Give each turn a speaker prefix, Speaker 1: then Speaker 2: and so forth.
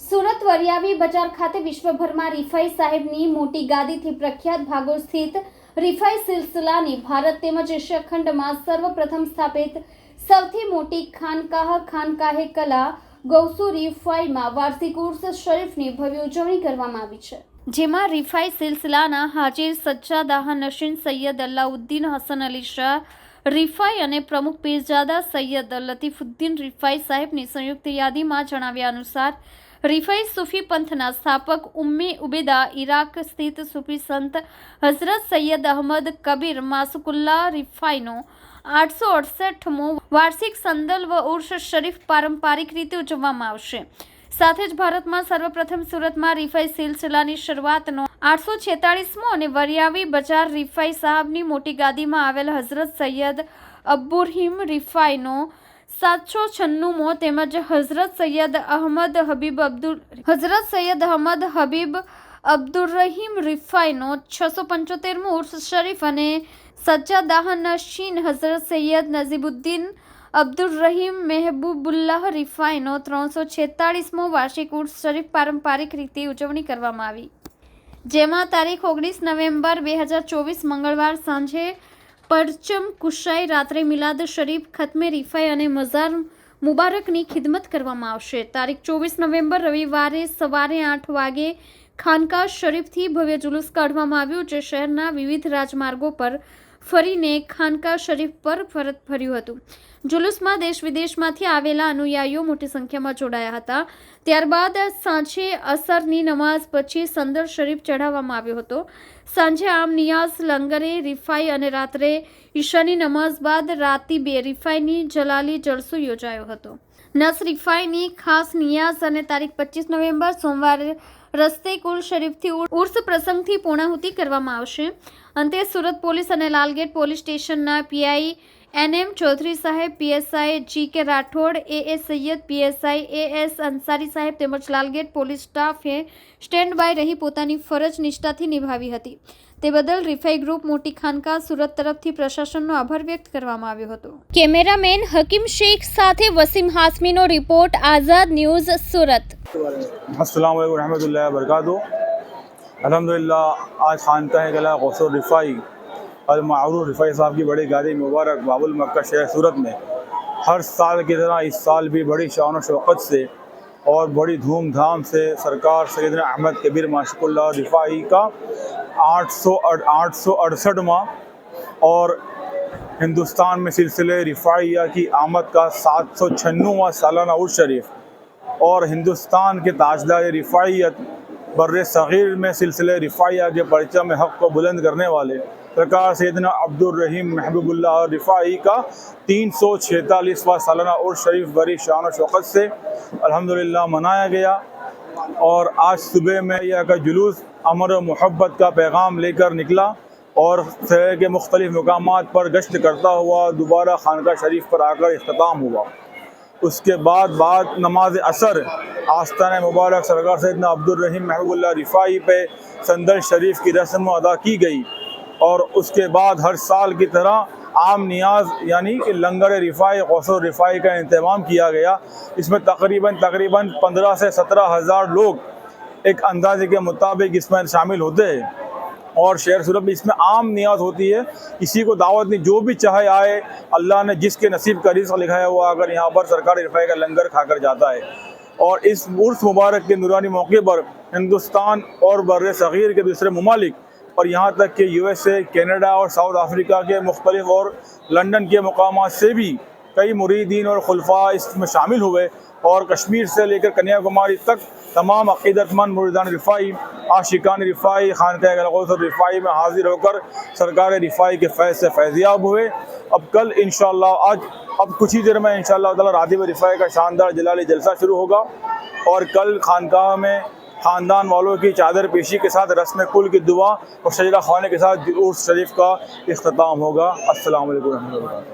Speaker 1: સુરત વરિયાવી બજાર ખાતે વિશ્વભરમાં રિફાઈ સાહેબની મોટી ગાદીથી પ્રખ્યાત ભાગોળ સ્થિત રિફાઈ સિલસિલાની ભારત તેમજ એશિયા ખંડમાં સર્વપ્રથમ સ્થાપિત સૌથી મોટી ખાનકાહ ખાનકાહે કલા ગૌસુ રિફાઈમાં વાર્ષિક ઉર્સ શરીફની ભવ્ય ઉજવણી કરવામાં આવી છે. જેમાં રિફાઈ સિલસિલાના હાજીર સજ્જાદાહ નશીન સૈયદ અલ્લાઉદ્દીન હસન અલી શાહ, રિફાઈ અને પ્રમુખ પીરજાદા સૈયદ લતીફુદ્દીન રિફાઈ સાહેબની સંયુક્ત યાદીમાં જણાવ્યા અનુસાર રીફાઈ સૂફી પંથના સ્થાપક ઉમ્મી ઉબેદા ઇરાક સ્થિત સૂફી સંત હઝરત સૈયદ અહમદ કબીર માસુકુલ્લા રિફાઈનો આઠસો અડસઠમો વાર્ષિક સંદલ વ ઉર્ષ શરીફ પારંપરિક રીતે ઉજવવામાં આવશે. સાથે જ ભારતમાં સર્વપ્રથમ સુરતમાં રીફાઈ સિલસિલાની શરૂઆતનો આઠસો છેતાળીસમો અને વરિયાવી બજાર રિફાઈ સાહેબની મોટી ગાદીમાં આવેલ હઝરત સૈયદ અબ્બુરહીમ રીફાઈનો સાતસો છન્નુમો તેમજ હઝરત સૈયદ અહમદ હબીબ અબ્દુલ હઝરત સૈયદ અહમદ હબીબ અબ્દુરરહીમ રિફાઈનો છસો પંચોતેરમો ઉર્સ શરીફ અને સજ્જાદાહ શીન હઝરત સૈયદ નઝીબુદ્દીન અબ્દુર રહીમ મહેબૂબુલ્લાહ રિફાઈનો ત્રણસો છેતાળીસમો વાર્ષિક ઉર્સ શરીફ પારંપરિક રીતે ઉજવણી કરવામાં આવી. જેમાં તારીખ ઓગણીસ નવેમ્બર બે હજાર ચોવીસ મંગળવાર સાંજે પરચમ કુશાઈ રાત્રે મિલાદ શરીફ, ખતમે રીફાઈ અને મઝાર મુબારકની ખિદમત કરવામાં આવશે. તારીખ ચોવીસ નવેમ્બર રવિવારે સવારે આઠ વાગે ખાનકા શરીફથી ભવ્ય જુલુસ કાઢવામાં આવ્યું, જે શહેરના વિવિધ રાજમાર્ગો પર ફરીને ખાનકા શરીફ પર ફરત ફર્યું હતું. જુલુસમાં દેશ વિદેશમાંથી આવેલા અનુયાયીઓ મોટી સંખ્યામાં જોડાયા હતા. ત્યારબાદ સાંજે અસરની નમાઝ પછી સંદર શરીફ ચઢાવવામાં આવ્યો હતો. સાંજે આમ નિયાઝ લંગરે રિફાઈ અને રાત્રે ઈશાની નમાઝ બાદ રાતી બે રિફાઈની જલાલી જલસો યોજાયો હતો. નસ રિફાઈની ખાસ નિયાઝ અને તારીખ પચીસ નવેમ્બર સોમવારે રસ્તે કુલ શરીફથી ઉર્સ પ્રસંગથી પૂર્ણાહુતિ કરવામાં આવશે. અંતે સુરત પોલીસ અને લાલગેટ પોલીસ સ્ટેશનના PI N M Chaudhary saheb PSI G K Rathod A S Sayed PSI A S Ansari saheb તેમજ લાલગેટ પોલીસ સ્ટાફે સ્ટેન્ડ બાય રહી પોતાની ફરજ નિષ્ઠાથી નિભાવી હતી. તે બદલ રિફાઈ ગ્રુપ મોટી ખાનકા સુરત તરફથી પ્રશાસનનો આભાર વ્યક્ત કરવામાં આવ્યો હતો. કેમેરામેન હકીમ શેખ સાથે વસીમ હાસમીનો રિપોર્ટ આઝાદ ન્યૂઝ સુરત.
Speaker 2: المعروف رفائی صاحب کی بڑی گاری مبارک باب المکہ شہر صورت میں۔ ہر سال کی طرح اس سال بھی بڑی شان و شوقت سے اور بڑی دھوم دھام سے سرکار سیدنا احمد کبیر ماشق اللہ رفائی کا آٹھ سو آٹھ سو اڑسٹھ ماہ اور ہندوستان میں سلسلے رفاعیہ کی آمد کا سات سو چھنواں سالانہ عرض شریف اور ہندوستان کے تاجدار رفاعیت بر صغیر میں سلسلے رفاعیہ کے پرچم حق کو بلند کرنے والے سرکار سیدنا عبد الرحیم محبوب اللہ رفاعی کا تین سو چھتالیسواں سالانہ اور شریف بری شان و شوقت سے الحمدللہ منایا گیا اور آج صبح میں یہ کا جلوس، امر و محبت کا پیغام لے کر نکلا اور شہر کے مختلف مقامات پر گشت کرتا ہوا دوبارہ خانقاہ شریف پر آ کر اختتام ہوا۔ اس کے بعد بعد نماز اثر آستان مبارک سرکار سیدنا عبد الرحیم محبوب اللہ رفاعی پہ سندر شریف کی رسم ادا کی گئی۔ اور اس کے بعد ہر سال کی طرح عام نیاز یعنی کہ لنگر رفائی غوث و کا اہتمام کیا گیا۔ اس میں تقریباً تقریباً پندرہ سے سترہ ہزار لوگ ایک اندازے کے مطابق اس میں شامل ہوتے۔ ہیں اور شہر سورب میں اس میں عام نیاز ہوتی ہے۔ کسی کو دعوت نہیں جو بھی چاہے آئے، اللہ نے جس کے نصیب کا رزق لکھایا ہوا اگر یہاں پر سرکار رفاع کا لنگر کھا کر جاتا ہے۔ اور اس عرس مبارک کے نورانی موقع پر ہندوستان اور بر صغیر کے دوسرے ممالک اور یہاں تک کہ یو ایس اے، کینیڈا اور ساؤتھ افریقہ کے مختلف اور لنڈن کے مقامات سے بھی کئی مریدین اور خلفاء اس میں شامل ہوئے اور کشمیر سے لے کر کنیا کماری تک تمام عقیدت مند مریدان رفائی، عاشقان رفائی، خانقاہ غلغوث رفائی میں حاضر ہو کر سرکار رفائی کے فیض سے فیضیاب ہوئے۔ اب کل انشاءاللہ آج، اب کچھ ہی دیر میں انشاءاللہ شاء اللہ راضی رفائی کا شاندار جلالی جلسہ شروع ہوگا اور کل خانقاہ میں خاندان والوں کی چادر پیشی کے ساتھ رسم کل کی دعا اور شجرہ خوانے کے ساتھ عرس شریف کا اختتام ہوگا۔ السلام علیکم ورحمۃ اللہ